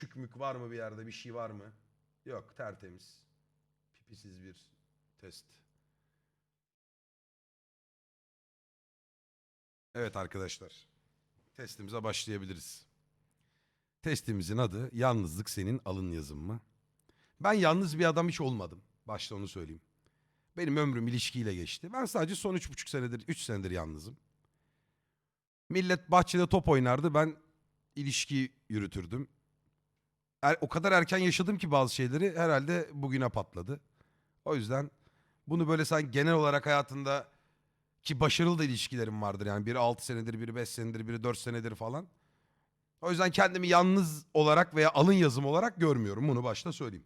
Çükmük var mı bir yerde bir şey var mı? Yok tertemiz. Pipisiz bir test. Evet arkadaşlar. Testimize başlayabiliriz. Testimizin adı yalnızlık senin alın yazın mı? Ben yalnız bir adam hiç olmadım. Başta onu söyleyeyim. Benim ömrüm ilişkiyle geçti. Ben sadece son üç buçuk senedir, üç senedir yalnızım. Millet bahçede top oynardı. Ben ilişki yürütürdüm. Er- o kadar erken yaşadım ki bazı şeyleri herhalde bugüne patladı. O yüzden bunu böyle sen genel olarak hayatında ki başarılı da ilişkilerim vardır. Yani biri 6 senedir, biri 5 senedir, biri 4 senedir falan. O yüzden kendimi yalnız olarak veya alın yazım olarak görmüyorum. Bunu başta söyleyeyim.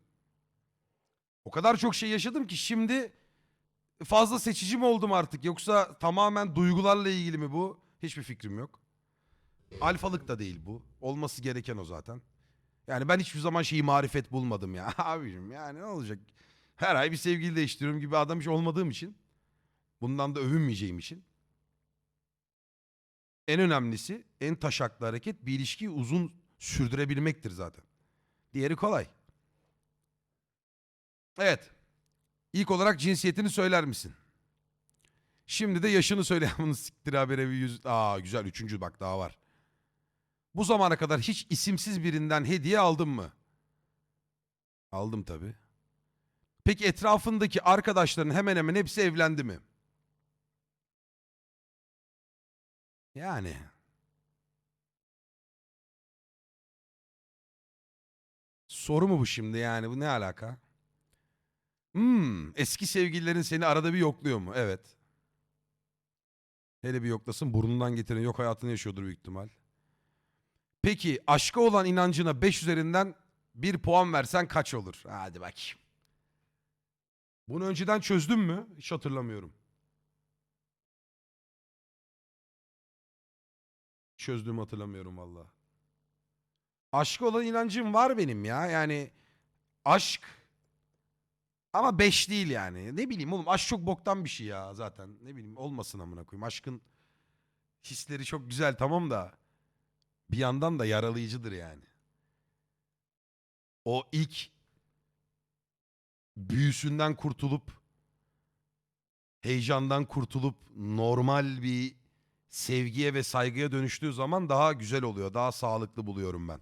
O kadar çok şey yaşadım ki şimdi fazla seçici mi oldum artık yoksa tamamen duygularla ilgili mi bu? Hiçbir fikrim yok. Alfalık da değil bu. Olması gereken o zaten. Yani ben hiçbir zaman şeyi marifet bulmadım ya. Abicim yani ne olacak? Her ay bir sevgili değiştiriyorum gibi adam hiç olmadığım için. Bundan da övünmeyeceğim için. En önemlisi en taşaklı hareket bir ilişkiyi uzun sürdürebilmektir zaten. Diğeri kolay. Evet. İlk olarak cinsiyetini söyler misin? Şimdi de yaşını söyle. Bunu siktir habere yüz... Aa güzel üçüncü bak daha var. Bu zamana kadar hiç isimsiz birinden hediye aldın mı? Aldım tabii. Peki etrafındaki arkadaşların hemen hemen hepsi evlendi mi? Yani. Soru mu bu şimdi yani? Bu ne alaka? Hmm, eski sevgililerin seni arada bir yokluyor mu? Evet. Hele bir yoklasın burnundan getiren yok hayatını yaşıyordur büyük ihtimal. Peki aşka olan inancına 5 üzerinden bir puan versen kaç olur? Hadi bakayım. Bunu önceden çözdün mü? Hiç hatırlamıyorum. Çözdüğümü hatırlamıyorum valla. Aşka olan inancım var benim ya. Yani aşk ama 5 değil yani. Ne bileyim oğlum aşk çok boktan bir şey ya zaten. Ne bileyim olmasın amına koyayım. Aşkın hisleri çok güzel tamam da bir yandan da yaralayıcıdır yani. O ilk büyüsünden kurtulup heyecandan kurtulup normal bir sevgiye ve saygıya dönüştüğü zaman daha güzel oluyor. Daha sağlıklı buluyorum ben.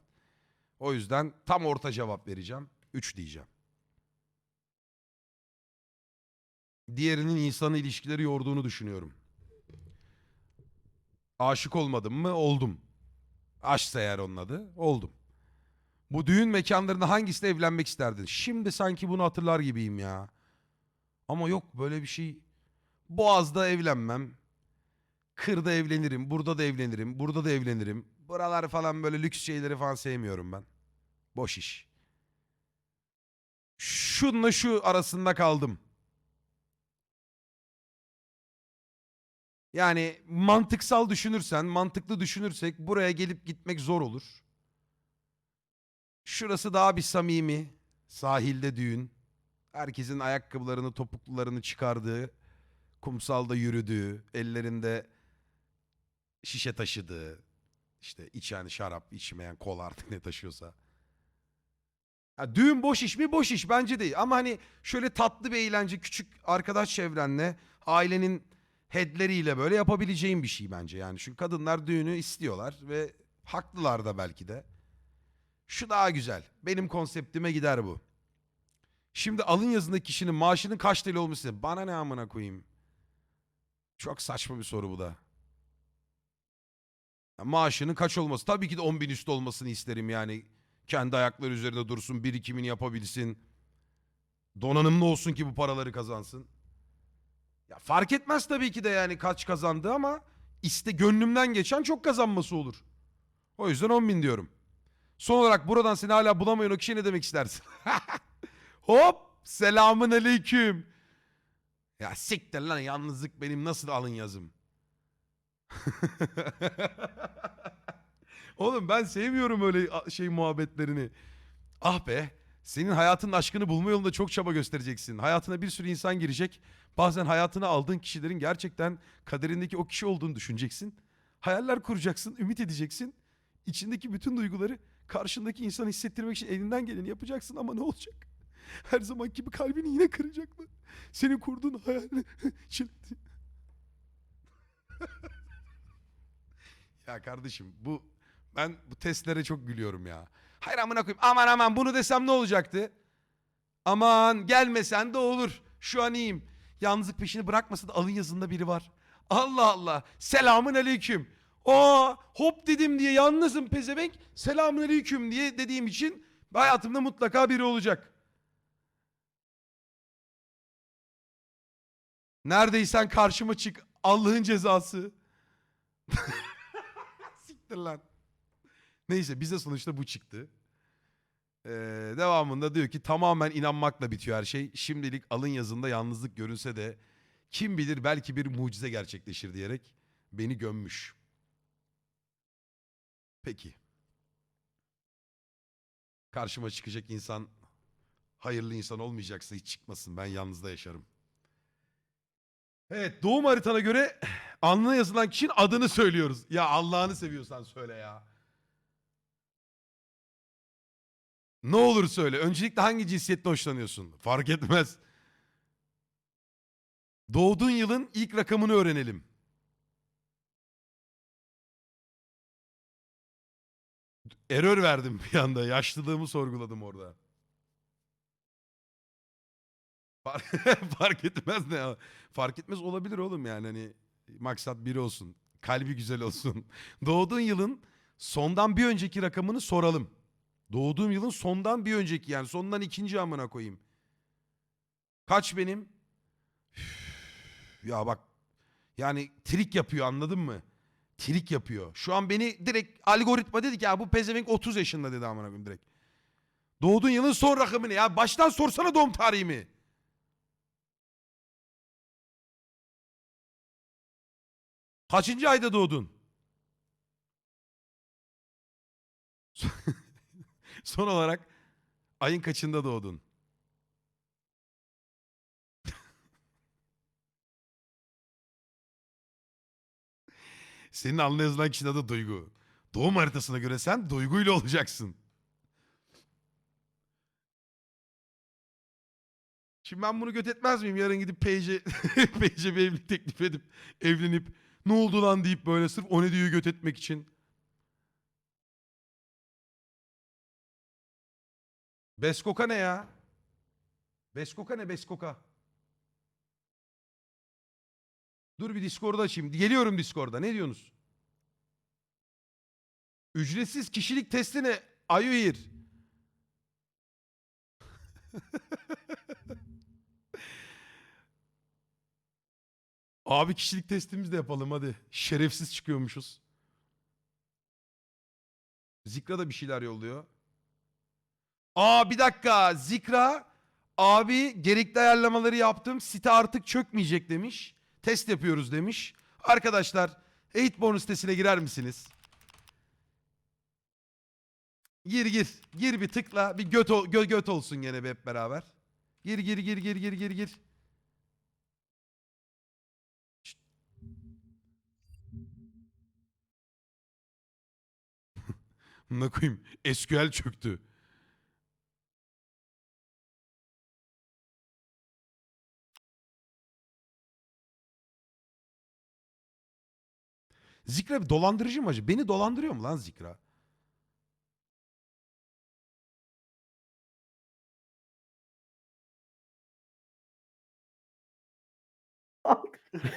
O yüzden tam orta cevap vereceğim. 3 diyeceğim. Diğerinin insanı ilişkileri yorduğunu düşünüyorum. Aşık olmadım mı? Oldum. Aşksa eğer onun adı. Oldum. Bu düğün mekanlarında hangisinde evlenmek isterdin? Şimdi sanki bunu hatırlar gibiyim ya. Ama yok böyle bir şey. Boğaz'da evlenmem. Kırda evlenirim, burada da evlenirim, burada da evlenirim. Buralar falan böyle lüks şeyleri falan sevmiyorum ben. Boş iş. Şunla şu arasında kaldım. Yani mantıksal düşünürsen, mantıklı düşünürsek buraya gelip gitmek zor olur. Şurası daha bir samimi. Sahilde düğün. Herkesin ayakkabılarını, topuklularını çıkardığı, kumsalda yürüdüğü, ellerinde şişe taşıdığı, işte içen şarap, içmeyen kola artık ne taşıyorsa. Ha, düğün boş iş mi? Boş iş bence değil. Ama hani şöyle tatlı bir eğlence, küçük arkadaş çevrenle, ailenin headleriyle böyle yapabileceğim bir şey bence. Yani çünkü kadınlar düğünü istiyorlar ve haklılar da belki de. Şu daha güzel. Benim konseptime gider bu. Şimdi alın yazındaki kişinin maaşının kaç TL olması bana ne amına koyayım. Çok saçma bir soru bu da. Ya maaşının kaç olması? Tabii ki de 10 bin üstü olmasını isterim yani. Kendi ayakları üzerinde dursun, birikimini yapabilsin. Donanımlı olsun ki bu paraları kazansın. Ya fark etmez tabii ki de yani kaç kazandı ama iste gönlümden geçen çok kazanması olur. O yüzden 10 bin diyorum. Son olarak buradan seni hala bulamayan o kişiye ne demek istersin? Hop! Selamun aleyküm. Ya siktir lan yalnızlık benim nasıl alın yazım. Oğlum ben sevmiyorum öyle şey muhabbetlerini. Ah be. Senin hayatının aşkını bulma yolunda çok çaba göstereceksin. Hayatına bir sürü insan girecek. Bazen hayatına aldığın kişilerin gerçekten kaderindeki o kişi olduğunu düşüneceksin. Hayaller kuracaksın, ümit edeceksin. İçindeki bütün duyguları Karşındaki insanı hissettirmek için elinden geleni yapacaksın ama ne olacak? Her zaman gibi kalbini yine kıracaklar. Senin kurduğun hayalini ya kardeşim bu ben bu testlere çok gülüyorum ya. Hayır amına koyayım. Aman aman bunu desem ne olacaktı? Aman gelmesen de olur. Şu an iyiyim. Yalnızlık peşini bırakmasa da alın yazında biri var. Allah Allah. Selamın aleyküm. Aa hop dedim diye yalnızım pezevenk. Selamün aleyküm diye dediğim için hayatımda mutlaka biri olacak. Neredeysen karşıma çık. Allah'ın cezası. Siktir lan. Neyse bize sonuçta bu çıktı. Ee, devamında diyor ki tamamen inanmakla bitiyor her şey. Şimdilik alın yazında yalnızlık görünse de kim bilir belki bir mucize gerçekleşir diyerek beni gömmüş. Peki. Karşıma çıkacak insan hayırlı insan olmayacaksa hiç çıkmasın. Ben yalnızda yaşarım. Evet doğum haritana göre alnına yazılan kişinin adını söylüyoruz. Ya Allah'ını seviyorsan söyle ya. Ne olur söyle. Öncelikle hangi cinsiyette hoşlanıyorsun? Fark etmez. Doğduğun yılın ilk rakamını öğrenelim. Error verdim bir anda. Yaşlılığımı sorguladım orada. Fark, etmez ne? Fark etmez olabilir oğlum yani hani maksat biri olsun. Kalbi güzel olsun. Doğduğun yılın sondan bir önceki rakamını soralım. Doğduğum yılın sondan bir önceki yani sondan ikinci amına koyayım. Kaç benim? Üf, Ya bak yani trik yapıyor anladın mı? Trik yapıyor. Şu an beni direkt algoritma dedi ki ya bu pezevenk 30 yaşında dedi amına koyayım direkt. Doğduğun yılın son rakamı ne ya? Baştan sorsana doğum tarihimi. Kaçıncı ayda doğdun? Son olarak ayın kaçında doğdun? Senin alnına yazılan kişinin adı Duygu. Doğum haritasına göre sen Duygu'yla olacaksın. Şimdi ben bunu göt etmez miyim? Yarın gidip Page'e Page'e bir evlilik teklif edip evlenip ne oldu lan deyip böyle sırf o ne diyor göt etmek için. Beskoka ne ya? Beskoka ne Beskoka? Dur bir Discord'u açayım. Geliyorum Discord'a. Ne diyorsunuz? Ücretsiz kişilik testi ne? Ayuhir. Abi kişilik testimizi de yapalım hadi. Şerefsiz çıkıyormuşuz. Zikra da bir şeyler yolluyor. Aa bir dakika. Zikra abi gerekli ayarlamaları yaptım. Site artık çökmeyecek demiş. Test yapıyoruz demiş. Arkadaşlar Hate bonus sitesine girer misiniz? Gir gir. Gir bir tıkla. Bir göt, ol- gö- göt olsun gene hep beraber. Gir gir gir gir gir gir gir. Ne koyayım? SQL çöktü. Zikra bir dolandırıcı mı acaba? Beni dolandırıyor mu lan Zikra?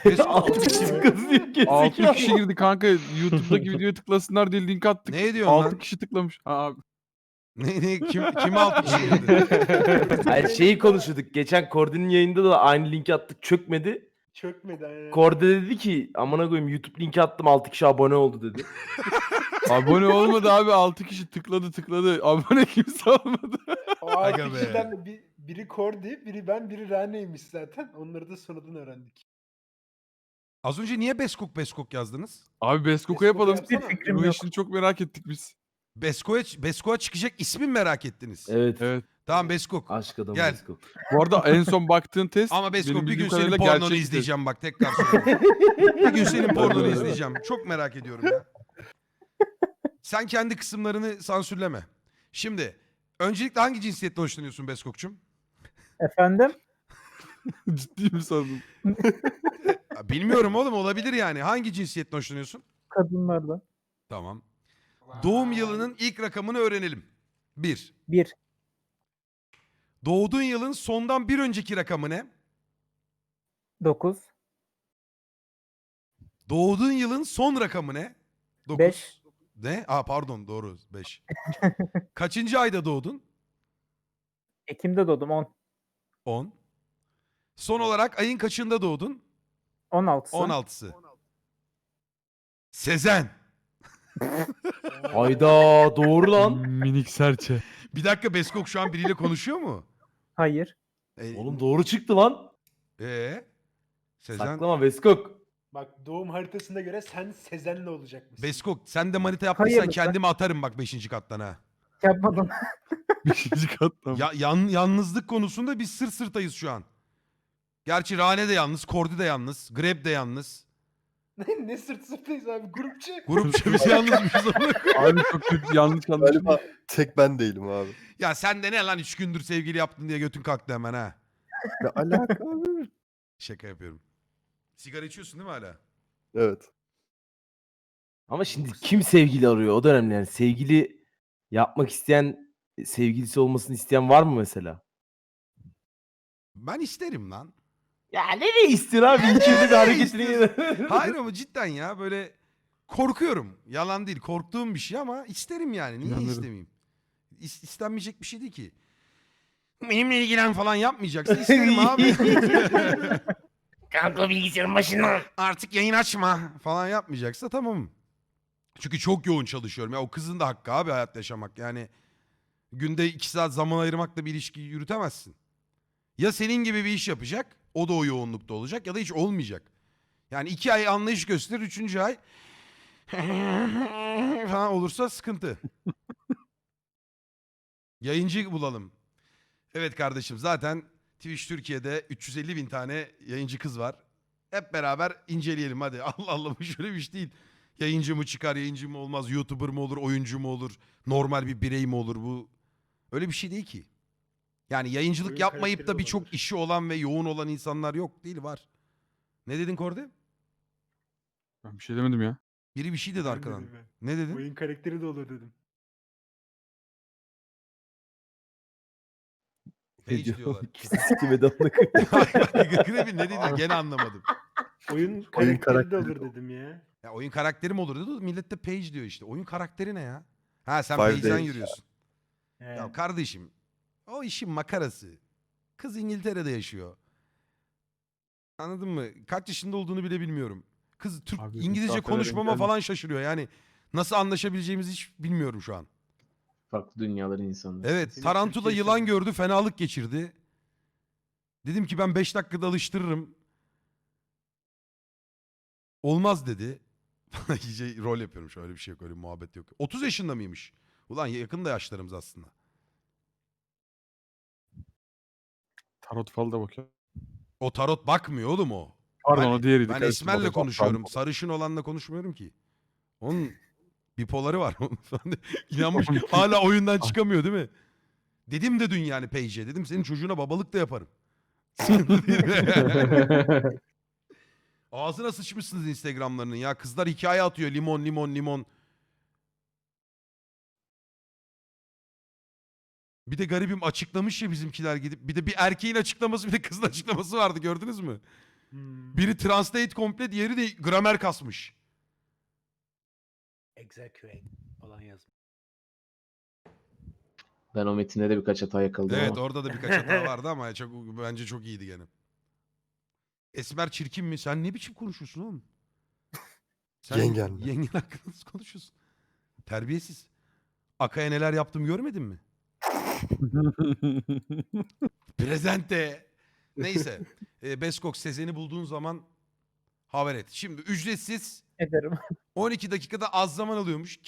Mesut, Altı kişi kazıyor kesin. 6 kişi girdi kanka. YouTube'daki videoya tıklasınlar diye link attık. ne diyorsun 6 lan? kişi tıklamış. Ha, abi. Ne, ne, kim, kim altı kişi girdi? Hayır şeyi konuşuyorduk. Geçen Kordi'nin yayında da aynı linki attık çökmedi. Çökmedi aynen. Kordi dedi ki amına koyayım YouTube linki attım 6 kişi abone oldu dedi. Abone olmadı abi 6 kişi tıkladı tıkladı. Abone kimse olmadı. O Aga altı be. kişiden de bir, biri Kordi, biri ben, biri Rane'ymiş zaten. Onları da sonradan öğrendik. Az önce niye Beskok Beskok yazdınız? Abi Beskok'a Beskok'u yapalım. yapsana. fikrim Bu yok. işini çok merak ettik biz. Besko'ya Besko'ya çıkacak ismi mi merak ettiniz? Evet. Evet. Tamam Beskok. Aşk adamı Gel. Beskok. Bu arada en son baktığın test Ama Beskok benim bir gün bildiğim senin kadarıyla pornonu gerçekti. izleyeceğim bak tekrar söylüyorum. bir gün senin pornonu izleyeceğim. Çok merak ediyorum ya. Sen kendi kısımlarını sansürleme. Şimdi öncelikle hangi cinsiyetle hoşlanıyorsun Beskok'cum? Efendim? Ciddi mi sandın? Ya Bilmiyorum oğlum olabilir yani. Hangi cinsiyetle hoşlanıyorsun? Kadınlardan. Tamam. Doğum yılının ilk rakamını öğrenelim. 1. Bir. Doğduğun yılın sondan bir önceki rakamı ne? Dokuz. Doğduğun yılın son rakamı ne? 9. Beş. Ne? Aa pardon doğru 5. Kaçıncı ayda doğdun? Ekim'de doğdum. On. 10. Son olarak ayın kaçında doğdun? On altısı. 16'sı. Sezen. Hayda doğru lan. Minik serçe. Bir dakika Beskok şu an biriyle konuşuyor mu? Hayır. E, Oğlum doğru çıktı lan. ee? Sezen. Saklama Veskok. Bak doğum haritasına göre sen Sezen'le olacakmışsın. Beskok sen de manita yaptıysan Hayır, lütfen. kendimi atarım bak 5. kattan ha. Yapmadım. Beşinci kattan. Ya, yan, yalnızlık konusunda biz sırt sırtayız şu an. Gerçi Rane de yalnız, Kordi de yalnız, Greb de yalnız. ne, ne sırt sırtayız abi grupçu. Grupça biz yalnızmışız ama. Abi çok kötü yanlış anlaşılma. Galiba tek ben değilim abi. Ya sen de ne lan 3 gündür sevgili yaptın diye götün kalktı hemen ha. Ne alaka abi? Şaka yapıyorum. Sigara içiyorsun değil mi hala? Evet. Ama şimdi kim sevgili arıyor? O da önemli yani. Sevgili yapmak isteyen, sevgilisi olmasını isteyen var mı mesela? Ben isterim lan. Ya nereye istiyorsun abi? İki yıllık hareketini. Hayır ama cidden ya böyle korkuyorum. Yalan değil korktuğum bir şey ama isterim yani. Niye İnanırım. istemeyeyim? İs- istenmeyecek bir şey değil ki. Benimle ilgilen falan yapmayacaksın. İsterim abi. Kanka bilgisayarın başına. Artık yayın açma falan yapmayacaksa tamam. Çünkü çok yoğun çalışıyorum. Ya o kızın da hakkı abi hayat yaşamak. Yani günde iki saat zaman ayırmakla bir ilişki yürütemezsin. Ya senin gibi bir iş yapacak. O da o yoğunlukta olacak ya da hiç olmayacak. Yani iki ay anlayış gösterir. Üçüncü ay falan olursa sıkıntı. Yayıncı bulalım. Evet kardeşim zaten Twitch Türkiye'de 350 bin tane yayıncı kız var. Hep beraber inceleyelim hadi. Allah Allah bu şöyle bir iş değil. Yayıncı mı çıkar, yayıncı mı olmaz, YouTuber mı olur, oyuncu mu olur, normal bir birey mi olur bu? Öyle bir şey değil ki. Yani yayıncılık Oyun yapmayıp da birçok olabilir. işi olan ve yoğun olan insanlar yok değil var. Ne dedin Kordi? Ben bir şey demedim ya. Biri bir şey dedi Ben arkadan. dedim ben. Ne dedin? Oyun karakteri de olur dedim. Page diyor? diyorlar. Sikime. Grebi ne dedin gene anlamadım. Oyun karakteri, de karakteri olur de olur. dedim ya. Ya oyun karakteri mi olur dedi. Millet de Page diyor işte. Oyun karakteri ne ya? Ha sen Five Page'den Days. yürüyorsun. He. Ya kardeşim o işin makarası. Kız İngiltere'de yaşıyor. Anladın mı? Kaç yaşında olduğunu bile bilmiyorum. Kız Türk Abi, İngilizce konuşmama engelli. falan şaşırıyor. Yani nasıl anlaşabileceğimizi hiç bilmiyorum şu an. Farklı dünyaların insanı. Evet Seni Tarantula Türkiye yılan gördü fenalık geçirdi. Dedim ki ben 5 dakikada alıştırırım. Olmaz dedi. İyice rol yapıyorum şu an, öyle bir şey yok öyle bir muhabbet yok. 30 yaşında mıymış? Ulan yakın da yaşlarımız aslında. Tarot falı da bakıyor. O tarot bakmıyor oğlum o. Pardon Ben- o diğeriydi. Ben Esmer'le o da- konuşuyorum. Sarışın olanla konuşmuyorum ki. Onun bipoları var. Falan de- İnanmış. Hala oyundan çıkamıyor değil mi? Dedim de dün yani Page'e. Dedim senin çocuğuna babalık da yaparım. Sıkıntı değil. Ağzına sıçmışsınız Instagram'larının ya. Kızlar hikaye atıyor. Limon, limon, limon. Bir de garibim açıklamış ya bizimkiler gidip. Bir de bir erkeğin açıklaması bir de kızın açıklaması vardı gördünüz mü? Hmm. Biri translate komple diğeri de gramer kasmış. Execute falan yazmış. Ben o metinde de birkaç hata yakaladım Evet ama. orada da birkaç hata vardı ama çok bence çok iyiydi gene. Esmer çirkin mi? Sen ne biçim konuşuyorsun oğlum? Yengenle. Yengen hakkında nasıl konuşuyorsun? Terbiyesiz. Akaya neler yaptım görmedin mi? Prezente. Neyse. e, Beskok Sezen'i bulduğun zaman haber et. Şimdi ücretsiz Ederim. 12 dakikada az zaman alıyormuş.